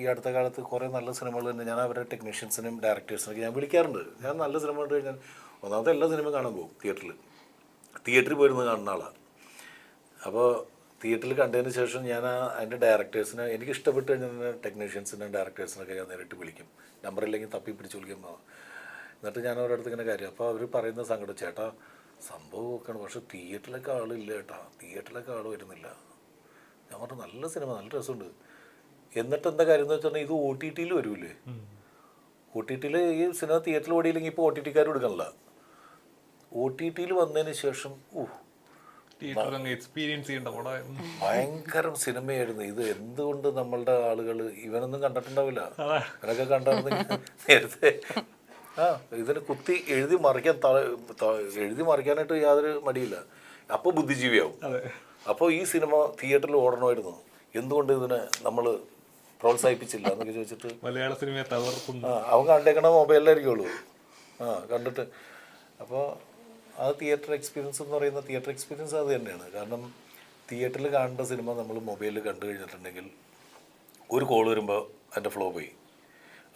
ഈ അടുത്ത കാലത്ത് കുറേ നല്ല സിനിമകൾ തന്നെ ഞാൻ അവരുടെ ടെക്നീഷ്യൻസിനും ഡയറക്ടേഴ്സിനൊക്കെ ഞാൻ വിളിക്കാറുണ്ട്. ഞാൻ നല്ല സിനിമ കണ്ടു കഴിഞ്ഞാൽ ഒന്നാമത്തെ എല്ലാ സിനിമയും കാണാൻ പോകും തിയേറ്ററിൽ തിയേറ്ററിൽ പോയിരുന്ന് കാണുന്ന ആളാണ് അപ്പോൾ തിയേറ്ററിൽ കണ്ടതിന് ശേഷം ഞാൻ അതിന്റെ ഡയറക്ടേഴ്സിനെ എനിക്ക് ഇഷ്ടപ്പെട്ട് കഴിഞ്ഞാൽ ടെക്നീഷ്യൻസിനെ ഡയറക്ടേഴ്സിനൊക്കെ ഞാൻ നേരിട്ട് വിളിക്കും. നമ്പറില്ലെങ്കിൽ തപ്പി പിടിച്ച് വിളിക്കുമ്പോൾ എന്നിട്ട് ഞാൻ അവരുടെ അടുത്ത് ഇങ്ങനെ കാര്യം അപ്പോൾ അവർ പറയുന്ന സങ്കടം ചേട്ടാ സംഭവമൊക്കെയാണ് പക്ഷേ തിയേറ്ററിലൊക്കെ ആളില്ല ചേട്ടാ. തിയേറ്ററിലൊക്കെ ആൾ വരുന്നില്ല. ഞാൻ പറഞ്ഞു നല്ല സിനിമ നല്ല രസമുണ്ട്. എന്നിട്ട് എന്താ കാര്യം എന്ന് വെച്ചാൽ ഇത് ഒ ടി ടിയിൽ വരൂലേ? ഒ ടി ടിയിൽ ഈ സിനിമ തിയേറ്ററിൽ ഓടിയില്ലെങ്കിൽ ഇപ്പോൾ ഒ ടി ടിക്കാർ എടുക്കണില്ല. ഒ ടി ടിയിൽ വന്നതിന് ശേഷം തിയേറ്ററിൽ എക്സ്പീരിയൻസ് ഭയങ്കരം സിനിമയായിരുന്നു. ഇത് എന്തുകൊണ്ട് നമ്മളുടെ ആളുകൾ ഇവനൊന്നും കണ്ടിട്ടുണ്ടാവില്ല? ഇവനൊക്കെ കണ്ടിരുന്നെങ്കിൽ നേരത്തെ. ആ ഇതിന് കുത്തി എഴുതി മറിക്കാൻ എഴുതി മറിക്കാനായിട്ട് യാതൊരു മടിയില്ല. അപ്പോൾ ബുദ്ധിജീവിയാവും. അപ്പോൾ ഈ സിനിമ തിയേറ്ററിൽ ഓടണമായിരുന്നു. എന്തുകൊണ്ട് ഇതിനെ നമ്മൾ പ്രോത്സാഹിപ്പിച്ചില്ല. എന്നൊക്കെ ചോദിച്ചിട്ട് മലയാള സിനിമയെ തകർക്കുന്നു. അവൻ കണ്ടേക്കണ മൊബൈലിലായിരിക്കുള്ളൂ. ആ കണ്ടിട്ട്. അപ്പോൾ അത് തിയേറ്റർ എക്സ്പീരിയൻസ് എന്ന് പറയുന്ന തിയേറ്റർ എക്സ്പീരിയൻസ് അത് തന്നെയാണ്. കാരണം തിയേറ്ററിൽ കാണേണ്ട സിനിമ നമ്മൾ മൊബൈലിൽ കണ്ടു കഴിഞ്ഞിട്ടുണ്ടെങ്കിൽ ഒരു കോൾ വരുമ്പോൾ അതിന്റെ ഫ്ലോ പോയി.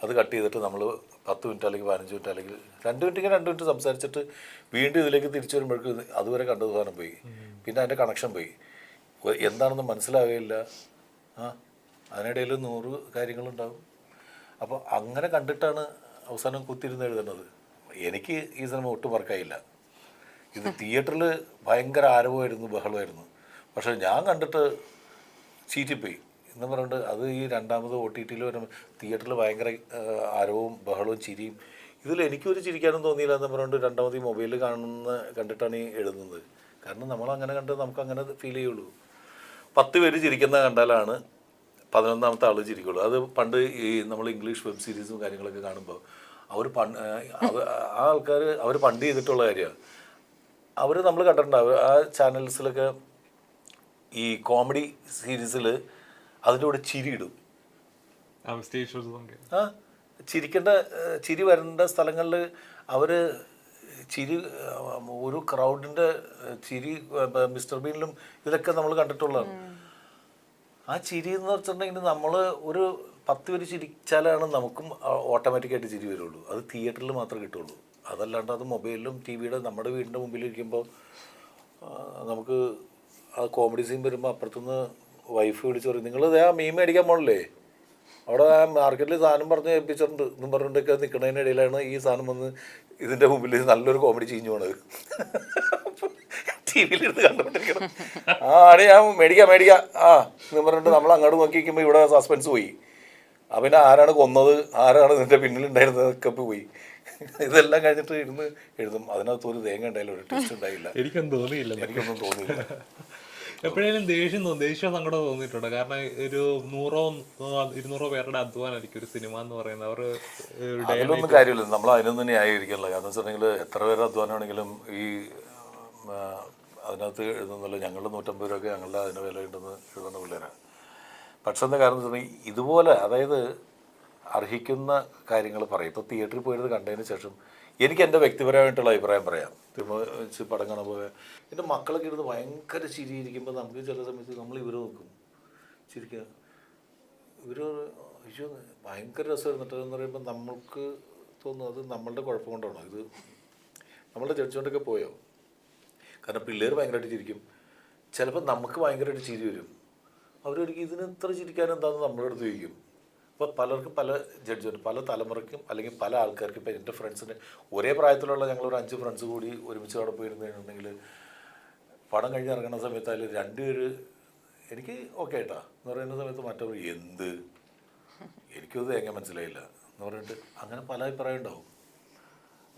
അത് കട്ട് ചെയ്തിട്ട് നമ്മൾ പത്ത് മിനിറ്റ് അല്ലെങ്കിൽ പതിനഞ്ച് മിനിറ്റ് അല്ലെങ്കിൽ രണ്ട് മിനിറ്റ് രണ്ട് മിനിറ്റ് സംസാരിച്ചിട്ട് വീണ്ടും ഇതിലേക്ക് തിരിച്ചു വരുമ്പോഴേക്കും അതുവരെ കണ്ടത് സാധനം പോയി. പിന്നെ അതിന്റെ കണക്ഷൻ പോയി. എന്താണെന്ന് മനസ്സിലാവുകയില്ല. ആ അതിനിടയിൽ നൂറ് കാര്യങ്ങളുണ്ടാവും. അപ്പോൾ അങ്ങനെ കണ്ടിട്ടാണ് അവസാനം കുത്തിരുന്ന് എഴുതുന്നത്. എനിക്ക് ഈ സിനിമ ഒട്ടും വർക്കായില്ല. ഇത് തിയേറ്ററിൽ ഭയങ്കര ആരവമായിരുന്നു ബഹളമായിരുന്നു. പക്ഷേ ഞാൻ കണ്ടിട്ട് ചീറ്റിപ്പോയി. എന്ന് പറഞ്ഞിട്ട് അത് ഈ രണ്ടാമത് ഒ ടി ടിയിൽ വരുമ്പോൾ തിയേറ്ററിൽ ഭയങ്കര ആരവും ബഹളവും ചിരിയും. ഇതിൽ എനിക്കൊരു ചിരിക്കാനും തോന്നിയില്ല എന്ന് പറഞ്ഞിട്ട് രണ്ടാമത് ഈ മൊബൈലിൽ കാണുന്ന കണ്ടിട്ടാണ് ഈ എഴുതുന്നത്. കാരണം നമ്മൾ അങ്ങനെ കണ്ട് നമുക്ക് അങ്ങനെ ഫീൽ ചെയ്യുള്ളൂ. പത്ത് പേര് ചിരിക്കുന്ന കണ്ടാലാണ് പതിനൊന്നാമത്തെ ആൾ ചിരിക്കുള്ളൂ. അത് പണ്ട് ഈ നമ്മൾ ഇംഗ്ലീഷ് വെബ് സീരീസും കാര്യങ്ങളൊക്കെ കാണുമ്പോൾ അവർ പണ്ട് ആ ആൾക്കാർ അവർ പണ്ട് ചെയ്തിട്ടുള്ള കാര്യമാണ് അവർ നമ്മൾ കണ്ടിട്ടുണ്ടാവും. ആ ചാനൽസിലൊക്കെ ഈ കോമഡി സീരീസിൽ അതിന്റെ കൂടെ ചിരിയിടും ഇടും ആ ചിരിക്കേണ്ട ചിരി വരേണ്ട സ്ഥലങ്ങളിൽ അവർ ചിരി ഒരു ക്രൗഡിന്റെ ചിരി മിസ്റ്റർ ബീനിലും ഇതൊക്കെ നമ്മൾ കണ്ടിട്ടുള്ളതാണ്. ആ ചിരി എന്ന് വെച്ചിട്ടുണ്ടെങ്കിൽ നമ്മൾ ഒരു പത്ത് പേര് ചിരിച്ചാലാണ് നമുക്കും ഓട്ടോമാറ്റിക്കായിട്ട് ചിരി വരുള്ളൂ. അത് തിയേറ്ററിൽ മാത്രമേ കിട്ടുള്ളൂ. അതല്ലാണ്ട് അത് മൊബൈലിലും ടി വിയുടെ നമ്മുടെ വീടിന്റെ മുമ്പിലിരിക്കുമ്പോൾ നമുക്ക് ആ കോമഡി സീൻ വരുമ്പോൾ അപ്പുറത്തുനിന്ന് വൈഫ് വിളിച്ച് പറയും നിങ്ങൾ ആ മീൻ മേടിക്കാൻ പോകണല്ലേ അവിടെ ആ മാർക്കറ്റിൽ സാധനം പറഞ്ഞ് ഏൽപ്പിച്ചിട്ടുണ്ട്. എന്നും പറഞ്ഞിട്ടൊക്കെ നിൽക്കുന്നതിനിടയിലാണ് ഈ സാധനം വന്ന് ഇതിന്റെ മുമ്പിൽ നല്ലൊരു കോമഡി ചീഞ്ഞു പോണത്. ടി വിയിലിരുന്ന് കണ്ടുകൊണ്ടിരിക്കണം ആ അടി ഞാൻ മേടിക്കാം മേടിക്കാം. ആ എന്ന് പറഞ്ഞിട്ട് നമ്മൾ അങ്ങോട്ട് നോക്കി നിൽക്കുമ്പോൾ ഇവിടെ സസ്പെൻസ് പോയി. ആ പിന്നെ ആരാണ് കൊന്നത്? ആരാണ് ഇതിന്റെ പിന്നിലുണ്ടായിരുന്നതൊക്കെ പോയി. ഇതെല്ലാം കഴിഞ്ഞിട്ട് ഇരുന്ന് എഴുതും. അതിനകത്ത് ഒരു തേങ്ങ ഉണ്ടായില്ല ഒരു ടെസ്റ്റ് ഉണ്ടായില്ല. എനിക്കൊന്നും തോന്നിയില്ല. എനിക്കൊന്നും തോന്നിയില്ല. എപ്പോഴേലും ദേഷ്യം തോന്നി. ദേഷ്യം സങ്കടം തോന്നിയിട്ടുണ്ട്. കാരണം ഒരു നൂറോ ഇരുന്നൂറോ പേരുടെ അധ്വാനമായിരിക്കും ഒരു സിനിമ എന്ന് പറയുന്നത്. അവർ അതിലൊന്നും കാര്യമില്ല. നമ്മൾ അതിനൊന്നും ആയിരിക്കില്ല. കാരണം വെച്ചിട്ടുണ്ടെങ്കിൽ എത്ര പേരുടെ അധ്വാനമാണെങ്കിലും ഈ അതിനകത്ത് എഴുതുന്നല്ലോ ഞങ്ങൾ നൂറ്റമ്പത് രൂപയ്ക്ക് ഞങ്ങളുടെ അതിന് വില ഉണ്ടെന്ന് എഴുതുന്ന പിള്ളേരാണ് പക്ഷേ എന്താ കാരണം വെച്ചിട്ടുണ്ടെങ്കിൽ ഇതുപോലെ അതായത് അർഹിക്കുന്ന കാര്യങ്ങൾ പറയും. ഇപ്പോൾ തിയേറ്ററിൽ പോയത് കണ്ടതിന് ശേഷം എനിക്ക് എന്റെ വ്യക്തിപരമായിട്ടുള്ള അഭിപ്രായം പറയാം. തിരുമച്ച് പടം കാണാൻ പോയ എന്റെ മക്കളൊക്കെ ഇരുന്ന് ഭയങ്കര ചിരിയിരിക്കുമ്പോൾ നമുക്ക് ചില സമയത്ത് നമ്മൾ ഇവരെ നോക്കും. ചിരിക്കുക ഇവർ അയ്യോ ഭയങ്കര രസമായിരുന്നു. എന്ന് പറയുമ്പോൾ നമ്മൾക്ക് തോന്നുന്നു അത് നമ്മളുടെ കുഴപ്പം കൊണ്ടാണോ? ഇത് നമ്മളുടെ ജഡ്ജ്മെന്റൊക്കെ പോയോ? കാരണം പിള്ളേർ ഭയങ്കരമായിട്ട് ചിരിക്കും. ചിലപ്പോൾ നമുക്ക് ഭയങ്കരമായിട്ട് ചിരി വരും. അവരൊരിക്കലും ഇതിന് ഇത്ര ചിരിക്കാൻ എന്താണെന്ന് നമ്മുടെ അടുത്ത് ചോദിക്കും. അപ്പോൾ പലർക്കും പല ജഡ്ജ്മെന്റ് പല തലമുറയ്ക്കും അല്ലെങ്കിൽ പല ആൾക്കാർക്കും ഇപ്പോൾ എന്റെ ഫ്രണ്ട്സിന് ഒരേ പ്രായത്തിലുള്ള ഞങ്ങളൊരു അഞ്ച് ഫ്രണ്ട്സ് കൂടി ഒരുമിച്ച് അവിടെ പോയി പോയിരുന്നുണ്ടെങ്കിൽ പടം കഴിഞ്ഞ് ഇറങ്ങുന്ന സമയത്ത് അതിൽ രണ്ടുപേര് എനിക്ക് ഓക്കെ ആയിട്ടാ എന്ന് പറയുന്ന സമയത്ത് മറ്റവർ എന്ത്? എനിക്കത് എങ്ങനെ മനസ്സിലായില്ല. എന്ന് പറഞ്ഞിട്ട് അങ്ങനെ പല അഭിപ്രായം ഉണ്ടാവും.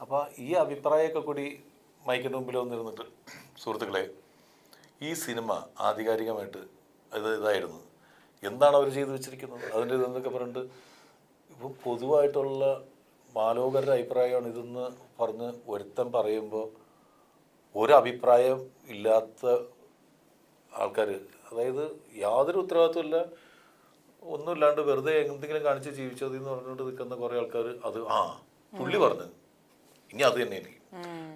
അപ്പോൾ ഈ അഭിപ്രായമൊക്കെ കൂടി മൈക്കിന്റെ മുമ്പിൽ വന്നിരുന്നിട്ട് സുഹൃത്തുക്കളെ ഈ സിനിമ ആധികാരികമായിട്ട് ഇത് ഇതായിരുന്നു. എന്താണ് അവർ ചെയ്തു വെച്ചിരിക്കുന്നത്? അതിന്റെ ഇതെന്നൊക്കെ പറഞ്ഞിട്ട് ഇപ്പം പൊതുവായിട്ടുള്ള മാലോകരുടെ അഭിപ്രായമാണ് ഇതെന്ന് പറഞ്ഞ് ഒരുത്തൻ പറയുമ്പോൾ ഒരഭിപ്രായം ഇല്ലാത്ത ആൾക്കാർ അതായത് യാതൊരു ഉത്തരവാദിത്വമില്ല ഒന്നുമില്ലാണ്ട് വെറുതെ എന്തെങ്കിലും കാണിച്ച് ജീവിച്ചത് എന്ന് പറഞ്ഞുകൊണ്ട് നിൽക്കുന്ന കുറേ ആൾക്കാർ അത് ആ പുള്ളി പറഞ്ഞു. ഇനി അത് തന്നെ എനിക്ക്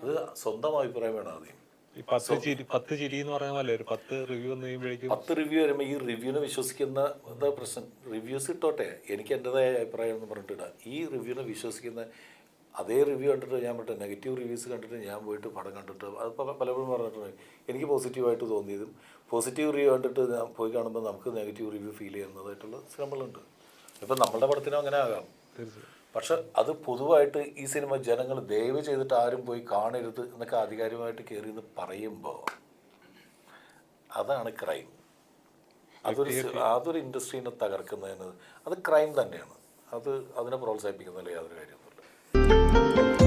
അത് സ്വന്തം അഭിപ്രായം വേണം ആദ്യം. ഈ പത്ത് ചിരി പത്ത് ചിരി എന്ന് പറയുന്ന പോലെ ഒരു പത്ത് റിവ്യൂ വന്നു കഴിയുമ്പോഴേക്കും പത്ത് റിവ്യൂ വരുമ്പോൾ ഈ റിവ്യൂനെ വിശ്വസിക്കുന്ന എന്താ പ്രശ്നം? റിവ്യൂസ് ഇട്ടോട്ടെ. എനിക്ക് എന്റെതായ അഭിപ്രായം എന്ന് പറഞ്ഞിട്ടിടാം ഈ റിവ്യൂനെ വിശ്വസിക്കുന്ന അതേ റിവ്യൂ കണ്ടിട്ട് ഞാൻ പറ്റേ നെഗറ്റീവ് റിവ്യൂസ് കണ്ടിട്ട് ഞാൻ പോയിട്ട് പടം കണ്ടിട്ട് അത് പലപ്പോഴും പറഞ്ഞിട്ടുണ്ട്. എനിക്ക് പോസിറ്റീവായിട്ട് തോന്നിയതും പോസിറ്റീവ് റിവ്യൂ കണ്ടിട്ട് ഞാൻ പോയി കാണുമ്പോൾ നമുക്ക് നെഗറ്റീവ് റിവ്യൂ ഫീൽ ചെയ്യുന്നതായിട്ടുള്ള സിനിമകളുണ്ട് ഇപ്പം നമ്മളുടെ പടത്തിനും അങ്ങനെ ആകാം. തീർച്ചയായും. പക്ഷെ അത് പൊതുവായിട്ട് ഈ സിനിമ ജനങ്ങൾ ദയവ് ചെയ്തിട്ട് ആരും പോയി കാണരുത് എന്നൊക്കെ ആധികാരികമായിട്ട് കയറി എന്ന് പറയുമ്പോൾ അതാണ് ക്രൈം അതൊരു അതൊരു ഇൻഡസ്ട്രീനെ തകർക്കുന്നതിന് അത് ക്രൈം തന്നെയാണ്. അത് അതിനെ പ്രോത്സാഹിപ്പിക്കുന്നതിൽ യാതൊരു കാര്യമൊന്നുമില്ല